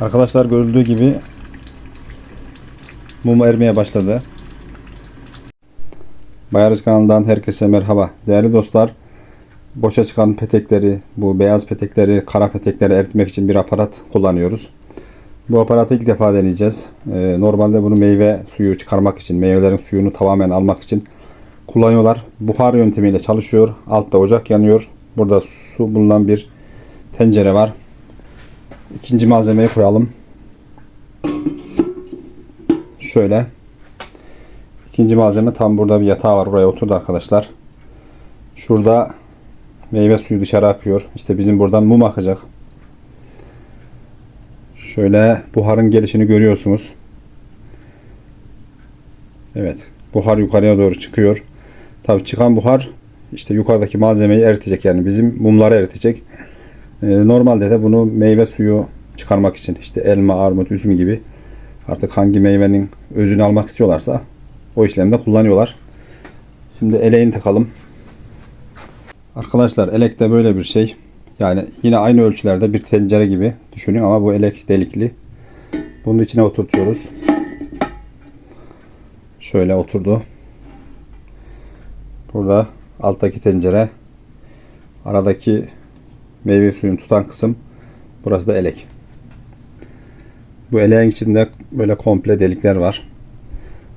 Arkadaşlar görüldüğü gibi mum erimeye başladı. Bayarız kanalından herkese merhaba. Değerli dostlar, boşa çıkan petekleri, bu beyaz petekleri, kara petekleri eritmek için bir aparat kullanıyoruz. Bu aparatı ilk defa deneyeceğiz. Ee, normalde bunu meyve suyu çıkarmak için, meyvelerin suyunu tamamen almak için kullanıyorlar. Buhar yöntemiyle çalışıyor. Altta ocak yanıyor. Burada su bulunan bir tencere var. İkinci malzemeyi koyalım. Şöyle. İkinci malzeme tam burada bir yatağı var. Buraya oturdu arkadaşlar. Şurada meyve suyu dışarı akıyor. İşte bizim buradan mum akacak. Şöyle buharın gelişini görüyorsunuz. Evet. Buhar yukarıya doğru çıkıyor. Tabii çıkan buhar işte yukarıdaki malzemeyi eritecek yani bizim mumları eritecek. Ee, normalde de bunu meyve suyu çıkarmak için işte elma, armut, üzüm gibi artık hangi meyvenin özünü almak istiyorlarsa o işlemde kullanıyorlar. Şimdi eleğini takalım. Arkadaşlar elek de böyle bir şey. Yani yine aynı ölçülerde bir tencere gibi düşünün ama bu elek delikli. Bunun içine oturtuyoruz. Şöyle oturdu. Burada alttaki tencere aradaki meyve suyunu tutan kısım burası da elek. Bu eleğin içinde böyle komple delikler var.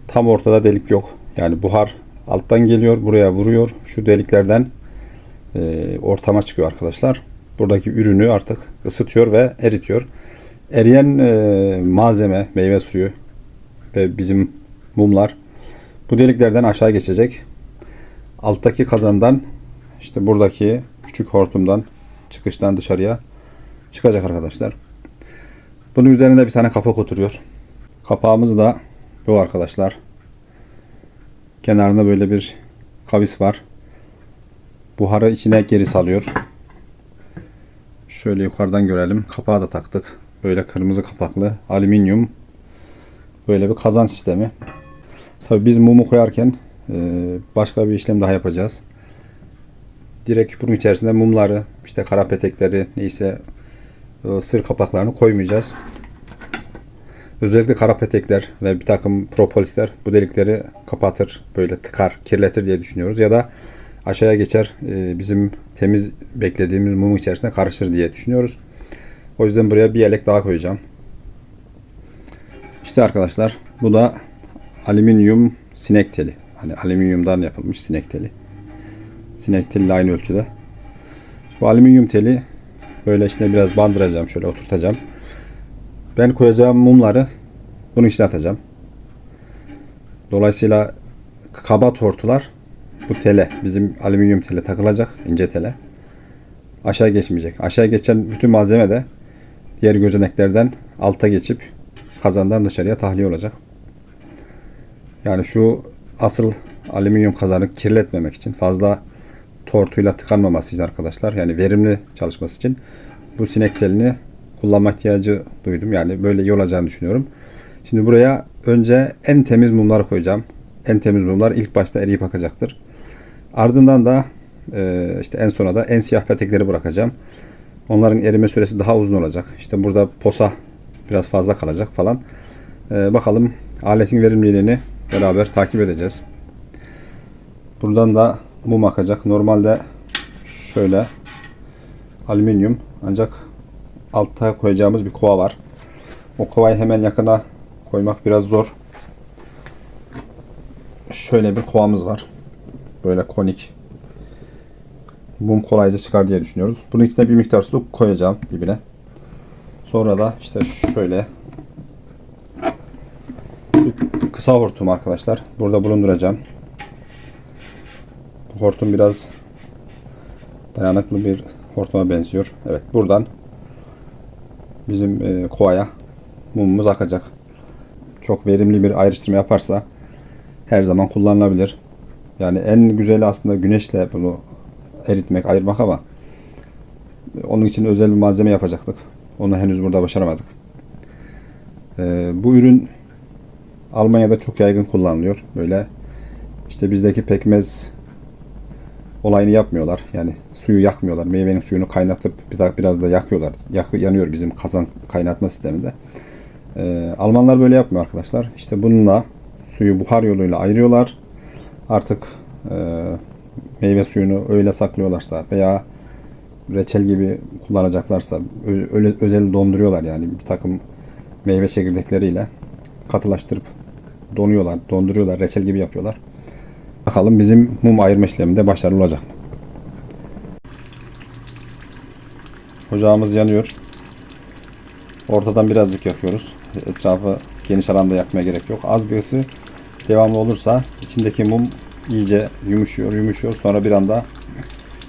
Tam ortada delik yok. Yani buhar alttan geliyor buraya vuruyor. Şu deliklerden e, ortama çıkıyor arkadaşlar. Buradaki ürünü artık ısıtıyor ve eritiyor. Eriyen e, malzeme, meyve suyu ve bizim mumlar bu deliklerden aşağı geçecek. Alttaki kazandan işte buradaki küçük hortumdan çıkıştan dışarıya çıkacak arkadaşlar. Bunun üzerinde bir tane kapak oturuyor. Kapağımız da bu arkadaşlar. Kenarında böyle bir kavis var. Buharı içine geri salıyor. Şöyle yukarıdan görelim. Kapağı da taktık. Böyle kırmızı kapaklı alüminyum böyle bir kazan sistemi. Tabi biz mumu koyarken başka bir işlem daha yapacağız. Direkt bunun içerisinde mumları, işte kara petekleri, neyse o sır kapaklarını koymayacağız. Özellikle kara petekler ve bir takım propolisler bu delikleri kapatır, böyle tıkar, kirletir diye düşünüyoruz. Ya da aşağıya geçer, e, bizim temiz beklediğimiz mum içerisine karışır diye düşünüyoruz. O yüzden buraya bir yelek daha koyacağım. İşte arkadaşlar bu da alüminyum sinek teli. Hani alüminyumdan yapılmış sinek teli. Sinek teli aynı ölçüde. Bu alüminyum teli böyle içine biraz bandıracağım. Şöyle oturtacağım. Ben koyacağım mumları bunun içine atacağım. Dolayısıyla kaba tortular bu tele bizim alüminyum tele takılacak ince tele. Aşağı geçmeyecek. Aşağı geçen bütün malzeme de diğer gözeneklerden alta geçip kazandan dışarıya tahliye olacak. Yani şu asıl alüminyum kazanı kirletmemek için fazla tortuyla tıkanmaması için arkadaşlar yani verimli çalışması için bu sinek telini kullanma ihtiyacı duydum. Yani böyle iyi olacağını düşünüyorum. Şimdi buraya önce en temiz mumları koyacağım. En temiz mumlar ilk başta eriyip akacaktır. Ardından da e, işte en sona da en siyah petekleri bırakacağım. Onların erime süresi daha uzun olacak. İşte burada posa biraz fazla kalacak falan. E, bakalım aletin verimliliğini beraber takip edeceğiz. Buradan da mum akacak. Normalde şöyle alüminyum ancak altta koyacağımız bir kova var. O kovayı hemen yakına koymak biraz zor. Şöyle bir kovamız var. Böyle konik. Mum kolayca çıkar diye düşünüyoruz. Bunun içine bir miktar su koyacağım dibine. Sonra da işte şöyle kısa hortum arkadaşlar. Burada bulunduracağım. Hortum biraz dayanıklı bir hortuma benziyor. Evet buradan bizim e, kovaya mumumuz akacak. Çok verimli bir ayrıştırma yaparsa her zaman kullanılabilir. Yani en güzeli aslında güneşle bunu eritmek, ayırmak ama onun için özel bir malzeme yapacaktık. Onu henüz burada başaramadık. E, bu ürün Almanya'da çok yaygın kullanılıyor. Böyle işte bizdeki pekmez olayını yapmıyorlar. Yani suyu yakmıyorlar. Meyvenin suyunu kaynatıp biraz da yakıyorlar. Yak, yanıyor bizim kazan kaynatma sisteminde. Ee, Almanlar böyle yapmıyor arkadaşlar. İşte bununla suyu buhar yoluyla ayırıyorlar. Artık e, meyve suyunu öyle saklıyorlarsa veya reçel gibi kullanacaklarsa öyle özel donduruyorlar yani bir takım meyve çekirdekleriyle katılaştırıp donuyorlar, donduruyorlar, reçel gibi yapıyorlar. Bakalım bizim mum ayırma işleminde başarılı olacak mı? Ocağımız yanıyor. Ortadan birazcık yakıyoruz. Etrafı geniş alanda yakmaya gerek yok. Az bir ısı devamlı olursa içindeki mum iyice yumuşuyor, yumuşuyor. Sonra bir anda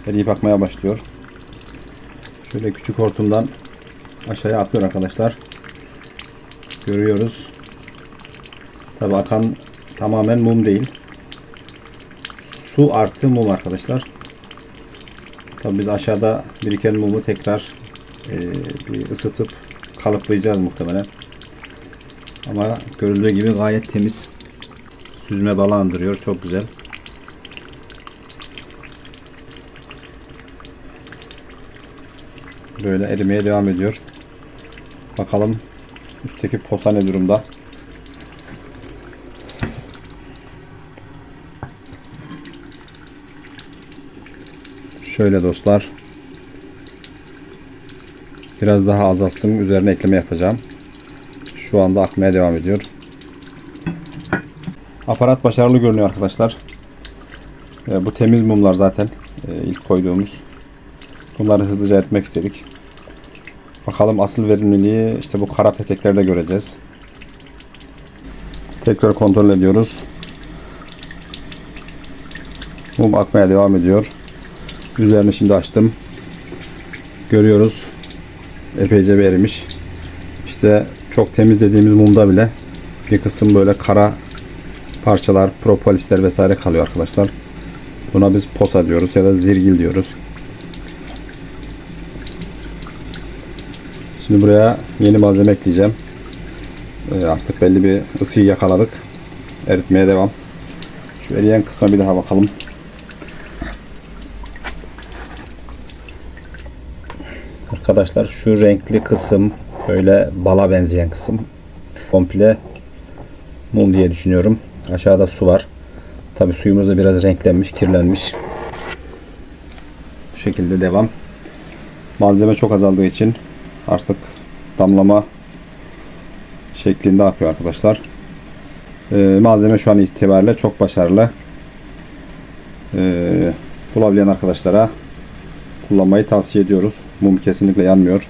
eriyip akmaya başlıyor. Şöyle küçük hortumdan aşağıya atıyor arkadaşlar. Görüyoruz. Tabi akan tamamen mum değil. Su artı mum arkadaşlar. Tabi biz aşağıda biriken mumu tekrar e, bir ısıtıp kalıplayacağız muhtemelen. Ama görüldüğü gibi gayet temiz. Süzme balı andırıyor. Çok güzel. Böyle erimeye devam ediyor. Bakalım üstteki posa ne durumda. Şöyle dostlar. Biraz daha azalsın. Üzerine ekleme yapacağım. Şu anda akmaya devam ediyor. Aparat başarılı görünüyor arkadaşlar. E, bu temiz mumlar zaten e, ilk koyduğumuz. Bunları hızlıca eritmek istedik. Bakalım asıl verimliliği işte bu kara peteklerde göreceğiz. Tekrar kontrol ediyoruz. Mum akmaya devam ediyor. Üzerini şimdi açtım. Görüyoruz. Epeyce bir erimiş. İşte çok temiz dediğimiz mumda bile bir kısım böyle kara parçalar, propolisler vesaire kalıyor arkadaşlar. Buna biz posa diyoruz ya da zirgil diyoruz. Şimdi buraya yeni malzeme ekleyeceğim. Ee, artık belli bir ısıyı yakaladık. Eritmeye devam. Şu eriyen kısma bir daha bakalım. Arkadaşlar şu renkli kısım böyle bala benzeyen kısım komple mum diye düşünüyorum. Aşağıda su var. Tabi suyumuz da biraz renklenmiş, kirlenmiş. Bu şekilde devam. Malzeme çok azaldığı için artık damlama şeklinde akıyor arkadaşlar. Ee, malzeme şu an itibariyle çok başarılı. Ee, bulabilen arkadaşlara kullanmayı tavsiye ediyoruz. Mum kesinlikle yanmıyor.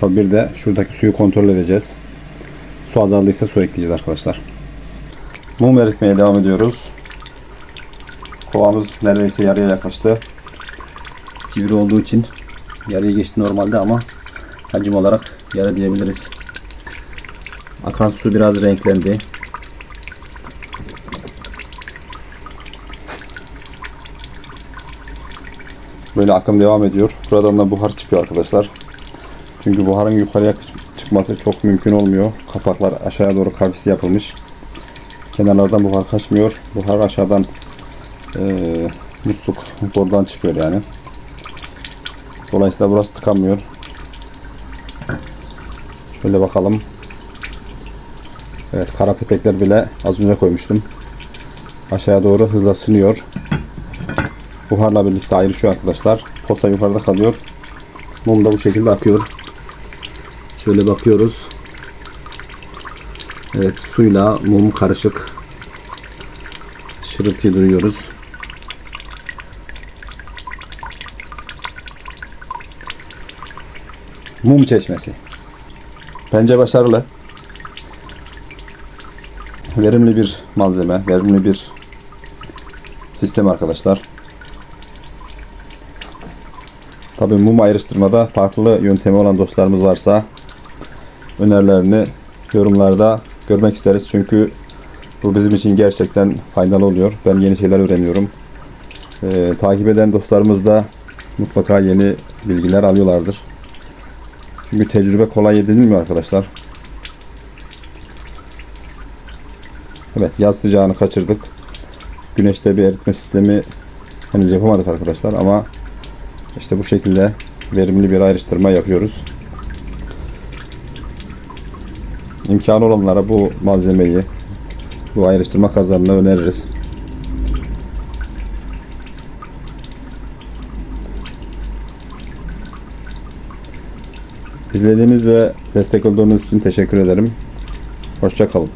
Tabi bir de şuradaki suyu kontrol edeceğiz. Su azaldıysa su ekleyeceğiz arkadaşlar. Mum eritmeye devam ediyoruz. Kovamız neredeyse yarıya yaklaştı. Sivri olduğu için yarıya geçti normalde ama hacim olarak yarı diyebiliriz. Akan su biraz renklendi. Böyle akım devam ediyor. Buradan da buhar çıkıyor arkadaşlar. Çünkü buharın yukarıya çıkması çok mümkün olmuyor. Kapaklar aşağıya doğru kavisli yapılmış. Kenarlardan buhar kaçmıyor. Buhar aşağıdan e, musluk borudan çıkıyor yani. Dolayısıyla burası tıkanmıyor. Şöyle bakalım. Evet kara petekler bile az önce koymuştum. Aşağıya doğru hızla sınıyor. Buharla birlikte ayrışıyor arkadaşlar. Posa yukarıda kalıyor. Mum da bu şekilde akıyor. Şöyle bakıyoruz. Evet suyla mum karışık. Şırıltıyı duyuyoruz. Mum çeşmesi. Bence başarılı. Verimli bir malzeme, verimli bir sistem arkadaşlar. Tabi mum ayrıştırmada farklı yöntemi olan dostlarımız varsa önerilerini yorumlarda görmek isteriz. Çünkü bu bizim için gerçekten faydalı oluyor. Ben yeni şeyler öğreniyorum. Ee, takip eden dostlarımız da mutlaka yeni bilgiler alıyorlardır. Çünkü tecrübe kolay edinilmiyor arkadaşlar. Evet yaz sıcağını kaçırdık. Güneşte bir eritme sistemi henüz yapamadık arkadaşlar ama işte bu şekilde verimli bir ayrıştırma yapıyoruz. İmkanı olanlara bu malzemeyi, bu ayrıştırma kazanını öneririz. İzlediğiniz ve destek olduğunuz için teşekkür ederim. Hoşça kalın.